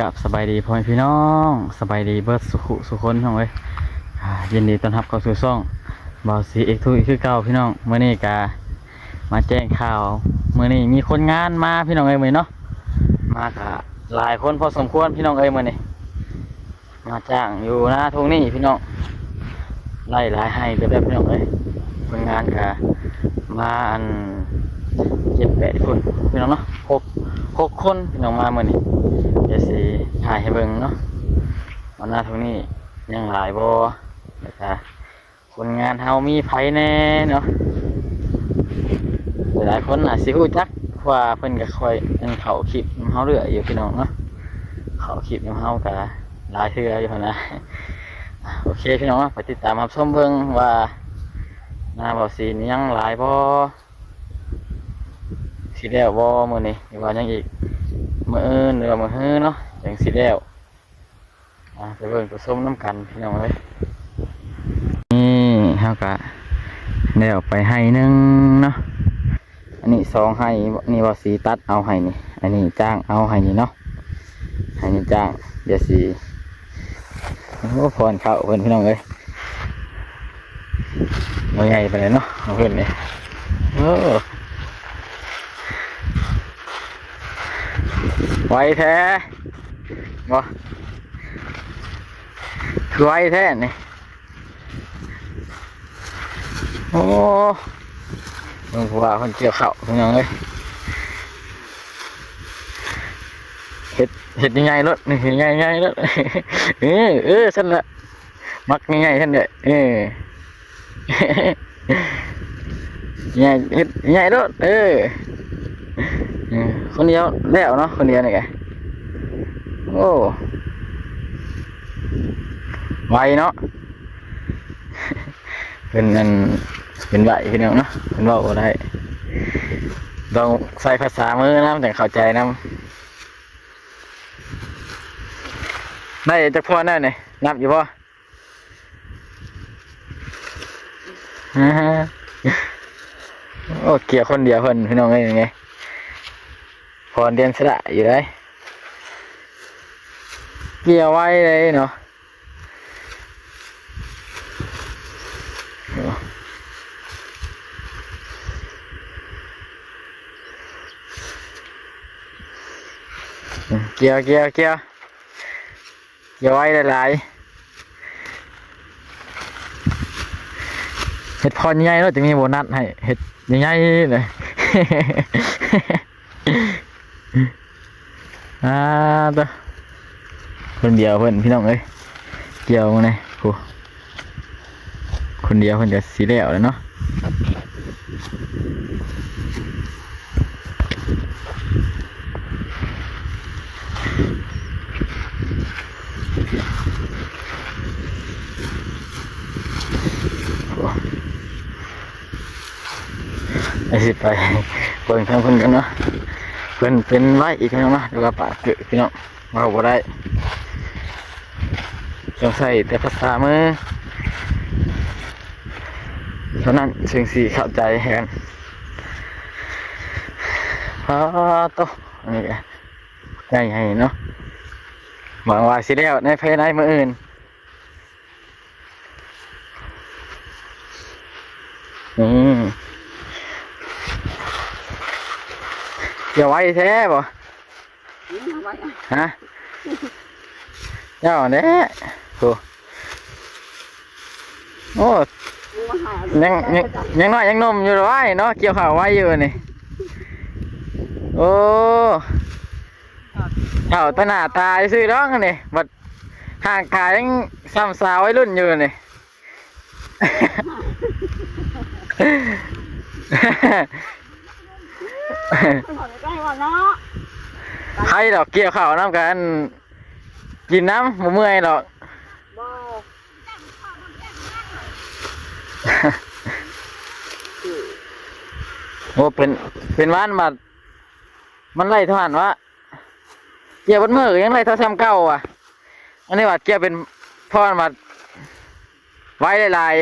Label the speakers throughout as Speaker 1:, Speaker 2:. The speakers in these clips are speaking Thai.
Speaker 1: กับสบายดีพ่อแม่พี่น้องสบายดีเบิร์ดสุขสุคนพี่น้องเอ้ยยินดีต้อนรับเข้าสู่ช่องบาวซีเอกทูอีกคือเก่าพี่น้องเมื่อนี้กามาแจ้งข่าวเมื่อนี้มีคนงานมาพี่น้องเอ้ยมื่อนเนาะมากะหลายคนพอสมควรพี่น้องเอ้ยมื่อนี้มาจ้างอยู่หน้าทุ่งนี่พี่น้องไล่หลายให้ก็ได้พี่น้องเอ้ยคนงานกะมาอันเจ็ดแปดคนพี่น้องเนาะหกหกคนพี่น้องมาเมื่อนี้ เดี๋ยวสิถ่ายให้เบิ่งเนาะวันหน้าตรงนี้ยังหลายบ่แล้วก็คนงานเฮามีไผแน่เนาะหลายคนอาจสิฮู้จักว่าเพิ่นก็คอยยังเขาคลิปเฮาเรื่อยอยู่พี่น้องเนาะเขาคลิปเฮาก็หลายเทื่ออยู่นะโอเคพี่น้องไปติดตามรับชมเบิ่งว่าหน้าบ่สีนี่ยังหลายบ่สิแล้วบ่มื้อนี้หรือว่ายังอีก มื่ออื่นหรือว่ามื่อฮื้อเนาะอย่างสีแล้วอะไปเบิ่งตัวส้มน้ำกันพี่น้องเลยนี่เฮากะแล้วไปให้นึงเนาะอันนี้สองให้นี่ว่าสีตัดเอาให้นี่ อันนี้จ้างเอาให้นี่เนาะให้นี่จ้างเดี๋ยวสีโอ้พรเข้าเพิ่นพี่น้องเลยมาใหญ่ไปเลยเนาะเอาเพิ่นเลยโอ้ ไวแท้บ่คือไวแท้นี่โอ้ลงผัวคนเกี่ยวข้าวเป็นยังไงเห็ดเห็ดยังไงรถเห็ดยังไงยังไงรถเออเออฉันละมักยังไงฉันเด้อเออยังไงเห็ดยังไงรถเออ คนเดียวแล้วเนาะคนเดียวนี่ไงโอ้ไวเนาะเป็นอันเป็นไหวพี่น้องเนาะเป็นเว่าได้ต้องใส่ภาษามือนะแต่เข้าใจนะได้จากพ่อแน่เนี่ยนับอยู่พ่อฮ่าฮ่าโอ้เกี่ยวคนเดียวเพิ่นพี่น้องเอ้ยยังไง พรเดียนสระอยู่ได้เกี่ยวไว้เลยเนาะเกี่ยวเกี่ยวเกี่ยวเกี่ยวไว้หลายๆเห็ดพรใหญ่แล้วจะมีโบนัสให้เห็ดใหญ่เลย อ่าตัวคนเดียวเพื่อนพี่น้องเอ้ยเกี่ยวมาเลยโหคนเดียวเพื่อนจะสีแล้วเลยเนาะไอ้สิไปเปิดทางคนกันเนาะ เพิ่นเป็นไว้อีกพี่น้องเนาะหรือว่าปากเกะพี่น้องเว่าบ่ได้ต้องใส่แต่ภาษามือเท่านั้นจึงสีเข้าใจแฮนพาโตะอันนี้ก็ได้ให้เนาะหวังว่าสิแล้วในภายในมืออื่นอืม อย่าไว้แท้บ่ฮะเจ้าเนี่ยโอ้โอ้ยังยังยังน้อยยังนมอยู่เลยว่เนาะเกี่ยวข่าวไว้อยู่นี่โอ้เอ้าตาหน้าตาซื้อร้องนี่บัดห่างกายยังซ้ำสาวไว้รุ่นอยู่นี่ ใครดอกเกี่ยวข่าวน้ำกันกินน้ำบ่เมื่อยดอกโอ้เป็นเป็นว่านมามันไล่เท่านั้นวะเกี่ยวบนมือยังไล่เท่าซ้ำเก้าอะ อันนี้ว่าเกี่ยวเป็นพ่อมาไว้ลาย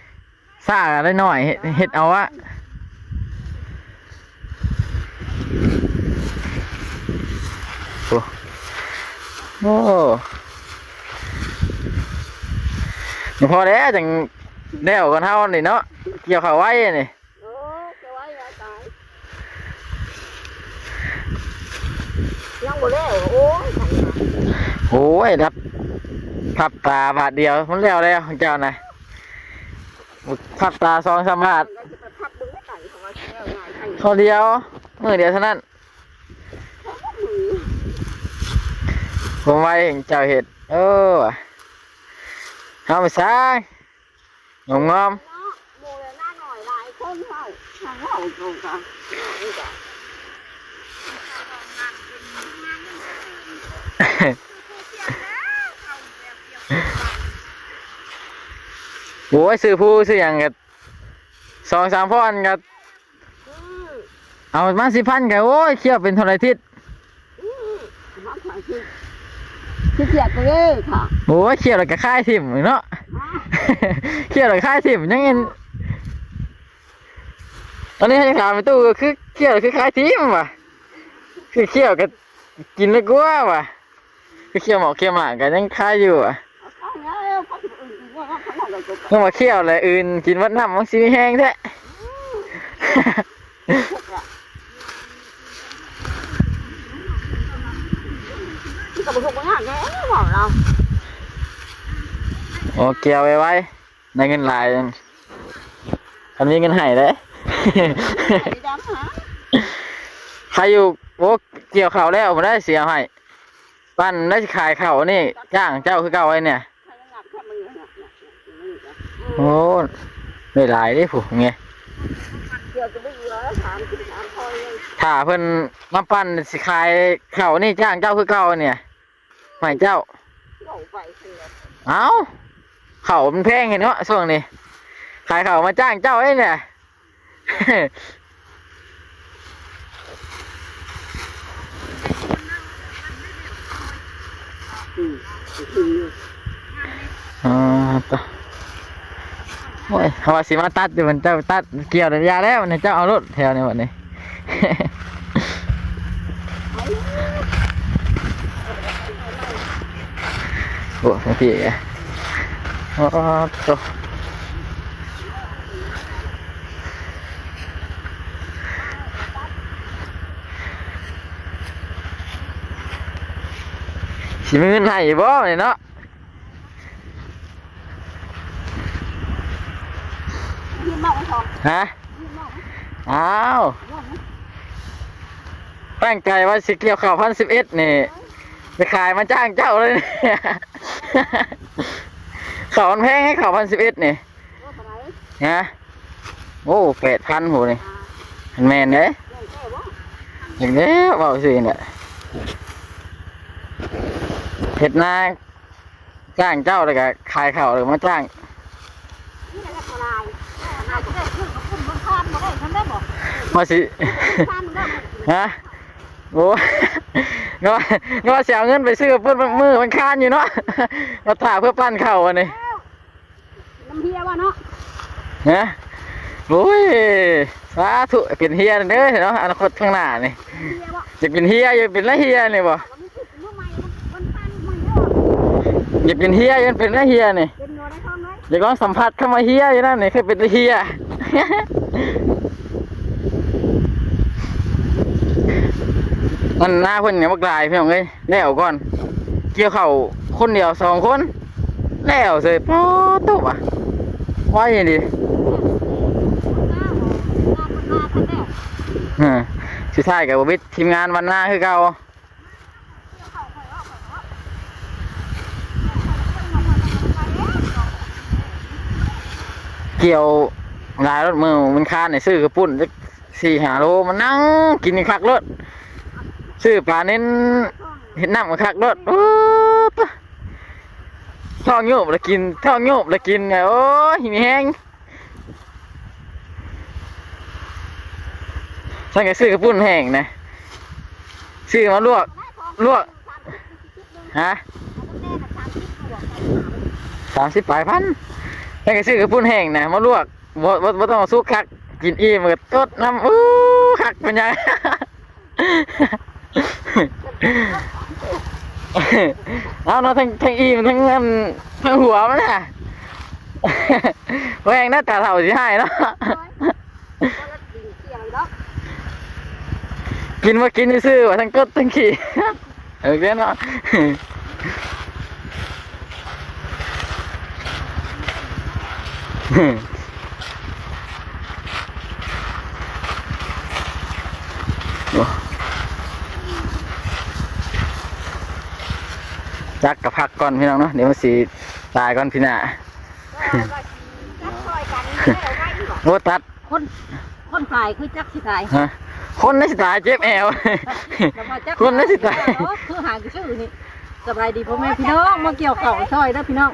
Speaker 1: ๆซ่าได้หน่อยเฮ็ดเฮ็ดเอาวะ โอ้โอ้พอแล้วจังแนวกันเท่านี่เนาะเกี่ยวเขาไว้นี่
Speaker 2: เออจะไว้ไว้ตายยังบ่แล้วโอ้ยขันมา
Speaker 1: โอ้ยรับพับตาบาทเดียวมันแล้วแล้วของเจ้านะพับตาสองสามบาท
Speaker 2: ก็จะไปพับดึงไม่ไก่เขาว่าแล้วงานให้
Speaker 1: เท่าเดียวมือเดียวเท่านั้น
Speaker 2: มือ
Speaker 1: ผมไว้เห็นเจ้าเห็ดเออว่ะเอาไปซ้า
Speaker 2: ยหลายคนเฮาทางงกันนี่จ้ะ
Speaker 1: โอ้ยซื้อผู้ซื้ออย่างกับสองสามพันกับเอามาสิพันกับโอ้ยเคี่ยวเป็นเท่าไรทิศ
Speaker 2: ขายคือคือเกียดไปเลยค่ะ
Speaker 1: โอ้ยเคี่ยวแล้วก็ค่ายทิมเนาะ
Speaker 2: อ่า
Speaker 1: เคี่ยวแล้วก็ค่ายทิมยังไงตอนนี้ให้ถามไปตู้ก็คือเคี่ยวแล้วคือค่ายทิมว่ะคือเคี่ยวก็กินแล้วกลัวว่ะคือเคี่ยวหมอกเคี่ยวหมากก็ยังค่ายอยู่อะ
Speaker 2: เอาแล้วพักอื่นๆว่าข้างนอกเราจะ
Speaker 1: เมื่อมาเคี่ยวอะไรอื่นกินวัดน้ำมันสิมีแห้งแท้
Speaker 2: กับพวกงานแน่บอกเรา
Speaker 1: โอ้เกี่ยวไว้ไว้ได้เงินหลายจังคันมีเงินให้เด้
Speaker 2: ไดำหา
Speaker 1: ใครอยู่โอ้เกี่ยวเขาแล้วผมได้เสียให้ปั้นได้ขายเขานี่จ้างเจ้าคือเก่าไว้เนี่ย
Speaker 2: ใครหนักแค่มือเนี่ยเนี่ยเนี่ย
Speaker 1: โอ้ได้หลายเดิผู้ไง
Speaker 2: เดี๋ยถ้าเพิ่
Speaker 1: นมาปั้นสิขายเขานี่จ้างเจ้าคือเก่าเนี่ย ไม่เจ้า
Speaker 2: เล่าไปเสีย
Speaker 1: เอ้าเขามันแพงเห็นเนาะช่วงนี้ ขายเขามาจ้างเจ้าไอ้เนี่ย
Speaker 2: อ่า
Speaker 1: ต่อโอ้ยเขาว่าสิมาตัดอยู่มันเจ้าตัดเกี่ยวแต่ยาแล้วเนี่ยเจ้าเอารถแถวนี้วันนี้ โอ้ทั้งพี่อะโอ้โตสิมีเงินให้บ่เนี่ยเนาะ
Speaker 2: ยืมมากไม่พอ
Speaker 1: ฮะอ้าวตั้งใจว่าสิเกี่ยวข่าวพันสิบเอ็ดนี่ไปขายมาจ้างเจ้าเลยเนี่ย ข่าวมันแพงให้ข่าวพันสิบเอ็ดนี่
Speaker 2: ว่าอะไร
Speaker 1: ฮะโอ้แปดพันหูนี่
Speaker 2: อ่า
Speaker 1: มันแมนเด้
Speaker 2: เรื่องแค่ว่า
Speaker 1: อย่างนี้เบาสิเนี่ยเห็ดนาจ้างเจ้าเลยก็ขายข่าวเลยมาจ้าง
Speaker 2: นี่แหละทลายนายจะได้ขึ้นกับคุณบนคานมาได้ทำได้บอก
Speaker 1: มาสิ
Speaker 2: คานได้
Speaker 1: ฮะโอ้ก็ว่าก็ว่าเสียเงินไปซื้อปืนมือมันคานอยู่เนาะมาถ่าเพื่อปั้นเข่าอันนี้
Speaker 2: น้ำเฮียว่าเนาะ
Speaker 1: ฮะโอ้ยสาธุเป็นเฮียเด้อเนาะอนาคตข้างหน้านี่
Speaker 2: เฮียว่า
Speaker 1: อยากเป็นเฮียอยากเป็นละเฮียนี่บ่
Speaker 2: มันขึ้นเมื่อไหร่มันคานมันเยอะ
Speaker 1: อยากเป็นเฮียอยากเป็นละเฮียนี่
Speaker 2: เป็นโนได้ท้องไหม
Speaker 1: อยากลองสัมผัสเข้ามาเฮียอยู่นั่นนี่เคยเป็นละเฮีย มันหน้าเพิ่นเนี่ยบักลายพี่น้องเอ้ยแล้วก่อน เกี่ยวเข่าคนเดียวสองคน แล้วเสยป๊อตุ๊บอะว่าย่างดีฮะสุดท้ายกับบวิททีมงานวันหน้าคือเก่าเกี่ยวลายรถมือมันคานในซื้อกระปุ่นสี่หาโลมันนั่งกินคักรถ ซื้อปลาเน้นเห็นน้ำกับคักรถโอ้ปะท่องโยบแล้วกินท่องโยบแล้วกินไงโอ้ยมีแห้งฉันก็ซื้อกระปุ่นแห้งนะซื้อมาลวกลวกฮะสามสิบปลายพันฉันก็ซื้อกระปุ่นแห้งนะมาลวกบ่บ่บ่ต้องเอาซุกคักกินอิ่มก็ตดน้ำอู้คักเป็นยัง เอาเนาะทั้งทั้งอีมทั้งอันทั้งหัวมันน่ะแหวงหน้าตาเท่าสิให้เนาะ
Speaker 3: กินเกี่ยวดอก
Speaker 1: กินมากินซื่อว่าทั้งกดทั้งขี่เออเด้เนาะ จักกับพักก่อนพี่น้องเนาะเดี๋ยวมันสีตายก่อนพี่น่ะ
Speaker 3: ก็ว่าจักคอยกันแล้วไว้บ่
Speaker 1: โอ้ตัด
Speaker 3: คนคนขายคือจักสิขาย
Speaker 1: ฮะคนน่าสิตายเจ็บแอว
Speaker 3: แต่ว่าจัก
Speaker 1: คนน่าสิตาย
Speaker 3: เนาะคือหางชื่อนี่สบายดีพ่อแม่พี่น้องมาเกี่ยวเข่าซอยเด้อพี่น้อง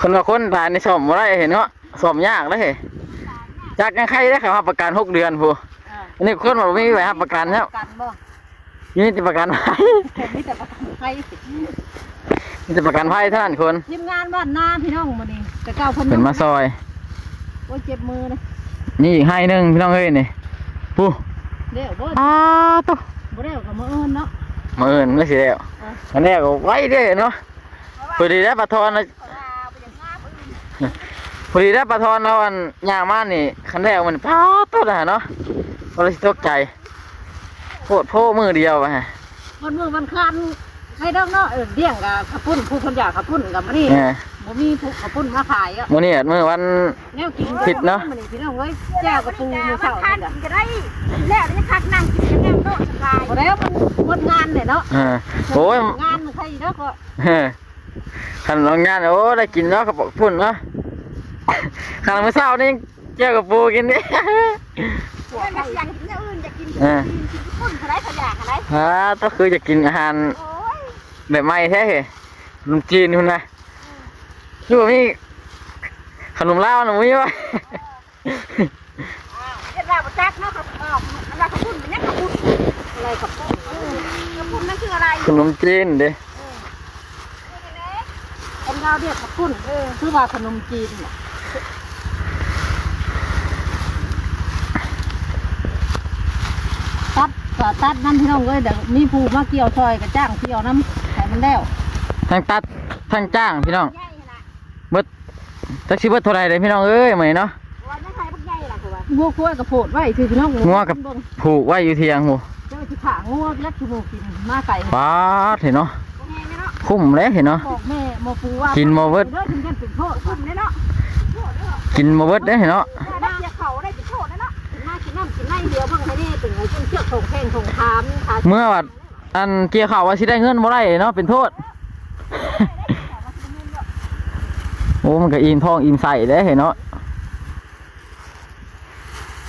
Speaker 1: คนว่าคนตายในสมบ่ได้เห็นเนาะสมยากเลยจากกันใครได้เขารับประกันหกเดือนพู
Speaker 3: อ่า
Speaker 1: อันนี้คนบอกไม่มีใบรับประกันแล้ว
Speaker 3: กันบ่
Speaker 1: ยี่นี่ประกันภัย
Speaker 3: แต่มีแต่ประกันภัย
Speaker 1: นี่จะประกันภัยเท่านั้นคน
Speaker 3: ทีมงานบ้านนาพี่น้องมื้อนี้แต่เก่าเพิ่น
Speaker 1: เป็นมาซอย
Speaker 3: โอ้ยเจ็บมือนะ
Speaker 1: นี่อีกให้หนึ่งพี่น้องเอ้ยนี่ปู
Speaker 3: เดี๋ยวบ่
Speaker 1: อ้าตัว
Speaker 3: บ่ได้เอากับมื้ออื่นเนาะ
Speaker 1: มาเอินไม่สิแล้วอันนี้ก็ไว้เด้อเนาะพอดีได้ปลาทอนนะพอดีได้ปลาทอนเราอันย่างมานี่คันแรกมันป้าตัวน่ะเนาะก็เลยสิตกใจโคตรโพมือเดียวไปฮะ
Speaker 3: วันมือวันคัน ให้ดอกเนาะเออเดี่ยงกับขับปุ้นผู้คนอยากขับปุ้นกับมื้อนี้
Speaker 1: เนี่ย
Speaker 3: บ่มีผู้ขับปุ้นมาขายอะ
Speaker 1: มื้อนี้มื้อวัน
Speaker 3: แนวกิน
Speaker 1: ผิดเนาะ
Speaker 3: มื้อนี้พี่น้องเอ้ยแจ้วกับปูมื้อเช้า
Speaker 2: คัน
Speaker 3: นี่
Speaker 2: ก็ได้แล้วนี่คักนั่งกินกันแนวโต๊ะสบาย
Speaker 3: บ่แล้วมันวันงานเนี่ยเนาะ
Speaker 1: อ่าโอ้ย
Speaker 3: งานมันใครเนาะก็
Speaker 1: เฮ้ยขันลองงานโอ้ได้กินแล้วกระป๋องพุ่นเนาะขันมื้อเช้านี่เจ้ากับปูกินดิ
Speaker 2: เพื่อนมาอยากกินอย่างอื่นอยากกิน
Speaker 1: เออ
Speaker 2: กินพุ่นเขาได้เขาอยากอะไร
Speaker 1: ฮะก็คือจะกินอาหาร
Speaker 2: โอ้ย
Speaker 1: แบบใหม่แท้เหรอขนมจีนคุณนะคือว่ามีขนมลาวหนูมีวะ
Speaker 2: เรียกว่าบ่จักเนาะครับอ้าวอันนั้นเขาพุ่นเป็นยังเขาพุ่น
Speaker 3: อะไรกับปุ้น
Speaker 2: เขาพุ่นนั่นคืออะไร
Speaker 1: ขนมจีนเด้
Speaker 3: คนเราเรียกกับปุ้นเออคือว่าขนมจีนน่ะตัดก็ตัดนั่นพี่น้องเอ้ยเดี๋ยวมีผู้มาเกี่ยวซอยกับจ้างเกี่ยวน้ำให้ มันแล้ว
Speaker 1: ทั้งตัดทั้งจ้างพี่น้อง
Speaker 2: ใหญ่นะ
Speaker 1: เบิดจักสิเบิดเท่าไหรเลยพี่น้องเอ้ยมื้อนี้เนาะ
Speaker 2: วันนั้นใครพวกใหญ่ล่ะคือว่า
Speaker 3: งัวกล้วยกับโผดไว้คือพี่น้อง
Speaker 1: งัวกับ
Speaker 3: เบิ่ง
Speaker 1: ผูกไว้อยู่เที่ยงหู
Speaker 3: เจ้าที่ขางัวยักษ์ขี้หมูกินมาไก่
Speaker 1: ป้าดเห็นเนาะ
Speaker 2: พวกใหญ่เนาะ
Speaker 1: คุ้มเลยเห็นเนาะ
Speaker 3: บอกแม่หมอปูว่า
Speaker 1: กิ
Speaker 3: กิ
Speaker 1: นบ่เบิด
Speaker 3: เด้อถึงจะเป็นโทษ
Speaker 2: พุ่นเนาะ
Speaker 1: กินมาเบิดได้เห็นเนาะ
Speaker 2: ได้เสียเขาได้จิโทษเนาะ
Speaker 3: กินมากินน้ำกินไล่เดียวเพิ่งให้นี่เป็นไงจนเชือกถงแข้งถงคามขา
Speaker 1: เมื่อวัด อันเกี่ยวข่าวว่าสิได้เงินบ่ได้เนาะเป็นโทษ โอ้มันก็อิ่มท้องอิ่มใส่ได้เห็นเนาะ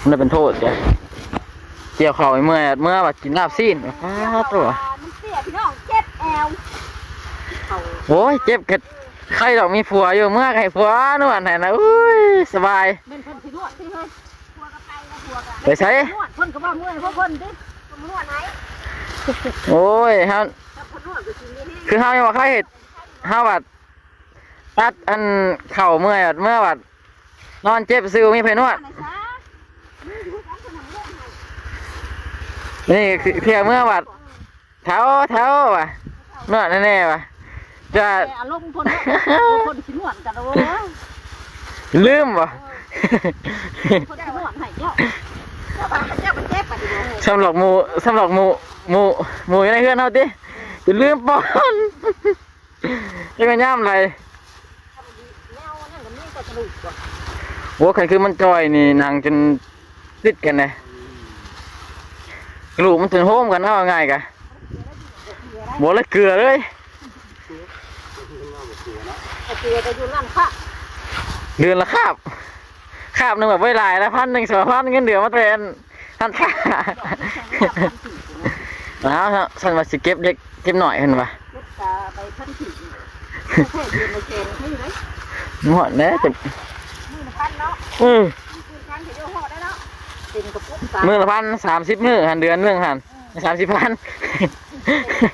Speaker 1: มันได้เป็นโทษเด้เกี่ยวข่าวไอ้เมื่อเมื่อว่ากินลาบซีนป้าดตัว
Speaker 2: มันเสียพี่น้องเจ็บแอว
Speaker 1: โอ้ยเจ็บกะใครดอกมีผัวอยู่เมื่อไห้ผัวนวดให้นะอุ้ยสบาย
Speaker 3: เป็นคนที่นวดที่เฮ้ย
Speaker 2: พัวกับไปนะพัวกับ
Speaker 1: ไปใช้
Speaker 3: นวดคนก็ว่าเมื่อยเพราะคนที่
Speaker 2: ผมนวดไหน
Speaker 1: โอ้ยฮะ
Speaker 2: ถ้าคนนวดก็กินนี่
Speaker 1: คือเฮายังว่าใครเห็ดเฮาบัดตัดอันเข่าเมื่อยบัดเมื่อบัดนอนเจ็บซิวมีไผนวด
Speaker 2: ไหนซะนี่อยู่กันขนมเรื่องไหน
Speaker 1: นี่คือเพียเมื่อบัดเท้าเท้าว่ะนวดแน่ๆว่ะจะ
Speaker 3: แต่อารมณ์คนคนที่นวดกันโอ้ย
Speaker 1: ลืมบ่
Speaker 3: คนที่นวดให้เนาะ
Speaker 2: เจ้าบ้านเจ้ามันเจ็บปะดิโว้
Speaker 1: สำหรับหมูสำหรับหมูหมูหมูอยู่ในเพื่อนเฮาติจะลืมปอนจะกันย่ำไร
Speaker 3: แนวนั่นก็มีก็กระดูกว่ะ
Speaker 1: โอ้คันคือมันจอยนี่นางจนติดกันเลยกระดูกมันจนโฮมกันเอาง่ายกะบอกเลยเกลือเลย
Speaker 3: ไอ้เกลือจะอยู่นั่นค่ะ
Speaker 1: เดือนละคาบ คาบหนึ่งแบบไว้หลายละพันหนึ่งสองพันเงินเดือนมาเป็นท่านค่าแล้วครับฉันว่าสิเก็บเล็กเก็บหน่อยเห็นปะ
Speaker 3: ลูกตาไปพันถิ่นแค่ยืนในเกณฑ์ให้ไหม
Speaker 1: หมดแล้วจะ
Speaker 2: มือละพันเนาะ
Speaker 1: อือ
Speaker 2: มือพันเดี๋ยวโหดได้เนาะ
Speaker 3: เป็นกระปุกตา
Speaker 1: มือละพันสามสิบมือหันเดือนเรื่องหันสามสิบพัน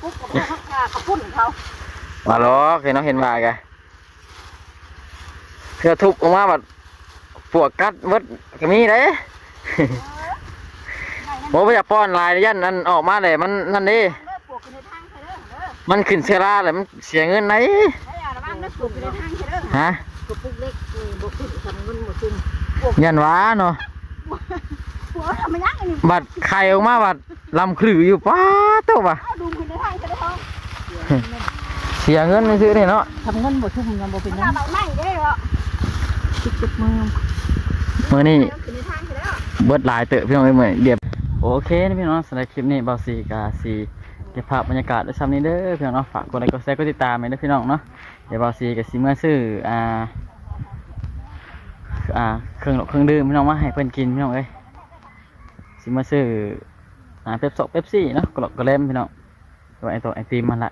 Speaker 3: ปุ๊บกับพวกเขาขาเขาพุ่นเขา
Speaker 1: ว่าล้อกเห็นน้องเห็นว่ากะเพื่อทุบออกมาแบบ ปวกกัดเวิดก็มีเด้โอ้ไม่อยากป้อนลายยันนั่นออกมาเลยมันนั่นดิ
Speaker 2: เลิกปวกกันในทางไปเด้
Speaker 1: มันขึ้นเชราแล้วมันเสียเงินไหน
Speaker 2: ได้อะระวังนะกลุ่มในทางเด้อ
Speaker 1: ฮะ
Speaker 3: กระปุกเล็กนี่บ่ขึ้นทำเงินหมดจุ่ม
Speaker 1: ยันว้าเนาะ
Speaker 2: หัวทำมันยังอันนี้
Speaker 1: บัดไข่ออกมาบัดลำคลืออยู่ป้าเตัวว่ะ
Speaker 2: เอาดูขึ้นในทางเด้อ
Speaker 1: เสียเงินไม่ซื้อเนี่ยเนาะ
Speaker 3: ทำเงินหมดจุ่มยังบ่เป็น
Speaker 2: มัน
Speaker 3: ยัง
Speaker 2: เอาใบไม้ได้เหรอ
Speaker 3: ติดจุก มือ
Speaker 1: มือนี่
Speaker 2: ขึ้นในทางเด้อ
Speaker 1: เบิดหลายเตอะพี่น้องเอ้ยเหมือนเดียบโอเคนะพี่น้องสำหรับคลิปนี้เบาสีกาสีเก็บภาพบรรยากาศไว้ซ้ำนี้เด้อพี่น้องเนาะฝากกดไลค์กดแชร์กดติดตามไว้เด้อพี่น้องเนาะเดี๋ยวเบาสีกับสีเมื่อซื้ออ่าอ่าเครื่องเครื่องดื่มพี่น้องมาให้เพิ่อนกินพี่น้องเอ้ยสีเมื่อซื้ออ่าเป๊ปซอกเป๊ปซี่เนาะกรอกกระเลมพี่น้องตัวไอตัวไอติมมันละ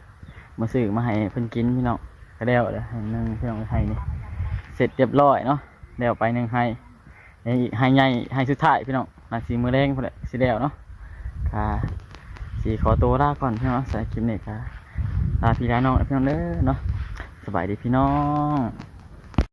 Speaker 1: มาซื้อมาให้เพิ่อนกินพี่น้องก็แล้วเด้อให้หนึ่งพี่น้องให้นี่เสร็จเรียบร้อยเนาะเดี๋ยวไปหนึ่งให้ ให้ให้ใหญ่ให้สุดท้ายพี่น้องนาสีมือแรงพุ่นแหละสีแดงเนาะค่ะสีขอตัวลาก่อนพี่น้องสำหรับคลิปนี้ค่ะลาพี่ลาน้องพี่น้องเด้อเนาะสบายดีพี่น้อง